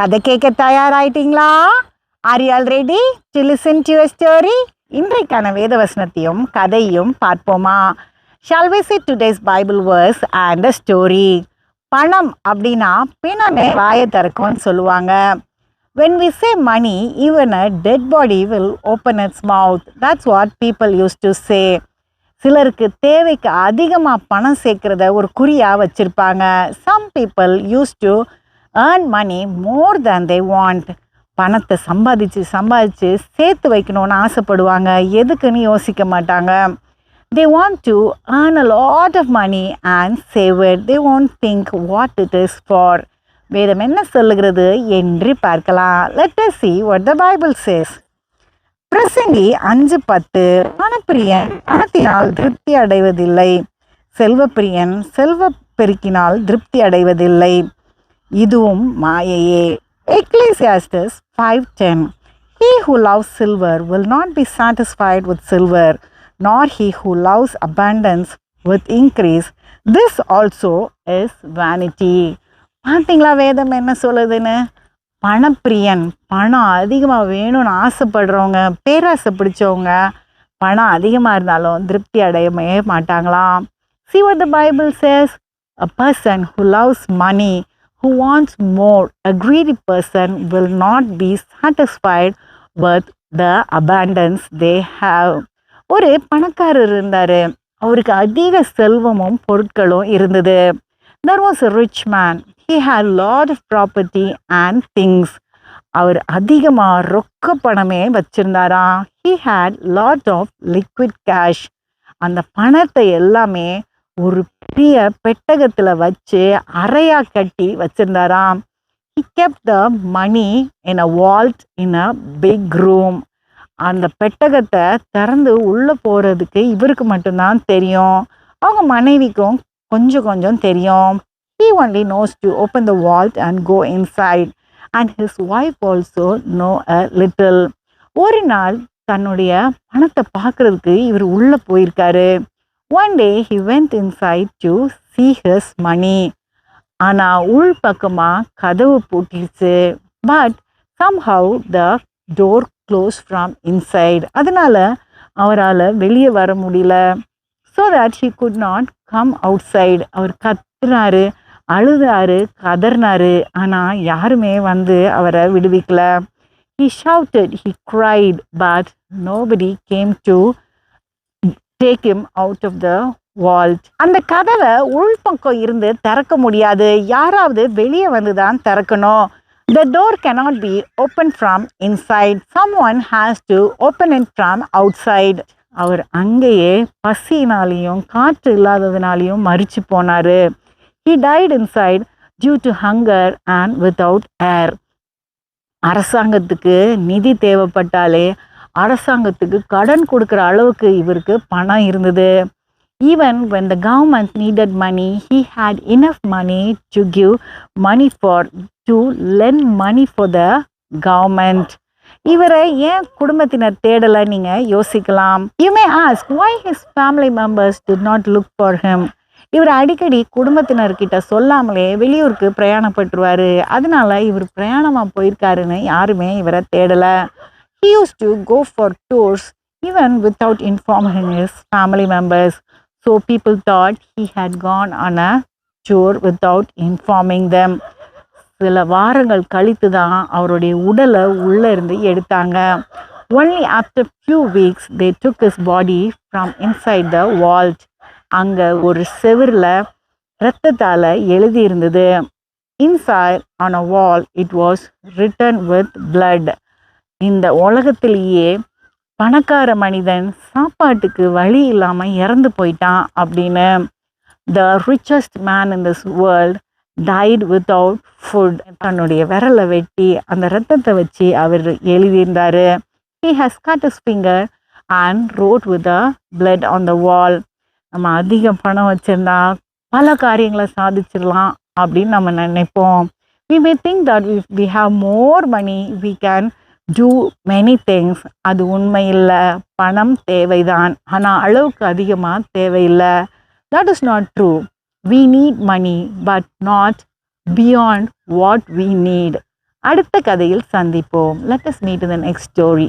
கதை கேட்க தயாராயிட்டீங்களா are you already to listen to story இன்றைக்கான வேதவசனத்தையும் கதையும் பார்ப்போமா shall we see today's Bible verse and a story பணம் அப்படின்னா பிணமே வாயை திறக்கும்னு சொல்லுவாங்க when we say money even a dead body will open its mouth that's what people use to say சிலருக்கு தேவைக்கு அதிகமாக பணம் சேர்க்கிறத ஒரு குறியாக வச்சுருப்பாங்க. Some people use to earn money more than they want பணத்தை சம்பாதிச்சு சம்பாதிச்சு சேர்த்து வைக்கணும்னு ஆசைப்படுவாங்க. எதுக்குன்னு யோசிக்க மாட்டாங்க. They want to earn a lot of money and save it they want think what it is for வேதம் என்ன சொல்லுகிறது என்று பார்க்கலாம். Let us see what the Bible says பிரசங்கி அஞ்சு பத்து. பணப்பிரியன் பணத்தினால் திருப்தி அடைவதில்லை. செல்வப்பிரியன் செல்வ பெருக்கினால் திருப்தி அடைவதில்லை. இதுவும் மாயையே Ecclesiastes five ten he who loves silver will not be satisfied with silver nor he who loves abundance with increase this also is vanity பார்த்தீங்களா வேதம் என்ன சொல்லுதுன்னு பணப்பிரியன் பணம் அதிகமாக வேணும்னு ஆசைப்படுறவங்க பேராசை பிடிச்சவங்க பணம் அதிகமாக இருந்தாலும் திருப்தி அடையவே மாட்டாங்களாம் see what the Bible says a person who loves money who wants more, a greedy person will not be satisfied with the abundance they have. ஒரு பணக்காரர் இருந்தார் அவருக்கு அதிக செல்வமும் பொருட்களும் இருந்தது there was a rich man he had lot of property and things அவர் அதிகமாக ரொக்க பணமே வச்சுருந்தாரா he had lot of liquid cash அந்த பணத்தை எல்லாமே ஒரு பெரிய பெட்டகத்தில் வச்சு அறையாக கட்டி வச்சுருந்தாராம். He kept the money in a vault in a big room அந்த பெட்டகத்தை திறந்து உள்ளே போகிறதுக்கு இவருக்கு மட்டும்தான் தெரியும். அவங்க மனைவிக்கும் கொஞ்சம் கொஞ்சம் தெரியும். He only knows to open the vault and go inside and his wife also know a little ஒரு நாள் தன்னுடைய பணத்தை பார்க்குறதுக்கு இவர் உள்ளே போயிருக்காரு. One day he went inside to see his money ஆனால் உள் பக்கமாக கதவு பூட்டிடுச்சு but somehow the door close from inside அதனால் அவரால் வெளியே வர முடியல so that he could not come outside அவர் கத்துனாரு அழுதாரு கதர்னாரு ஆனால் யாருமே வந்து அவரை விடுவிக்கல he shouted he cried but nobody came to take him out of the vault அந்த கதவை உள்பக்கம் இருந்து திறக்க முடியாது யாராவது வெளியே வந்து தான் திறக்கணும் the door cannot be open from inside someone has to open it from outside அவர் அங்கேயே பசினாலையும் காற்று இல்லாததுனாலையும் மறிச்சு போனார் he died inside due to hunger and without air அரசாங்கத்துக்கு நிதி தேவைப்பட்டாலே அரசாங்கத்துக்கு கடன் கொடுக்குற அளவுக்கு இவருக்கு பணம் இருந்தது. Even when the government needed money he had enough money to give money for to lend money for the government இவரை ஏன் குடும்பத்தினர் தேடலை? நீங்கள் யோசிக்கலாம். You may ask why his family members did not look for him இவர் அடிக்கடி குடும்பத்தினர்கிட்ட சொல்லாமலே வெளியூருக்கு பிரயாணப்பட்டுருவார். அதனால இவர் பிரயாணமாக போயிருக்காருன்னு யாருமே இவரை தேடலை. He used to go for tours even without informing his family members. So people thought he had gone on a tour without informing them. சில வாரங்கள் கழித்து தான் அவருடைய உடலை உள்ளே இருந்து எடுத்தாங்க only after few weeks they took his body from inside the vault அங்கே ஒரு செவிரில் இரத்தத்தால் எழுதியிருந்தது inside on a wall it was written with blood இந்த உலகத்திலேயே பணக்கார மனிதன் சாப்பாட்டுக்கு வழி இல்லாமல் இறந்து போயிட்டான் அப்படின்னு the richest man in this world died without food தன்னுடைய விரலை வெட்டி அந்த ரத்தத்தை வச்சு அவர் எழுதியிருந்தார். He has cut his finger and wrote with a blood on the wall நம்ம அதிகம் பணம் வச்சிருந்தா பல காரியங்களை சாதிச்சிடலாம் அப்படின்னு நம்ம நினைப்போம். We may think that we we more money money we do many things அது உண்மை இல்லை பணம் தேவைதான் ஆனால் அளவுக்கு அதிகமாக தேவையில்லை that is not true we need money but not beyond what we need அடுத்த கதையில் சந்திப்போம் let us meet in the next story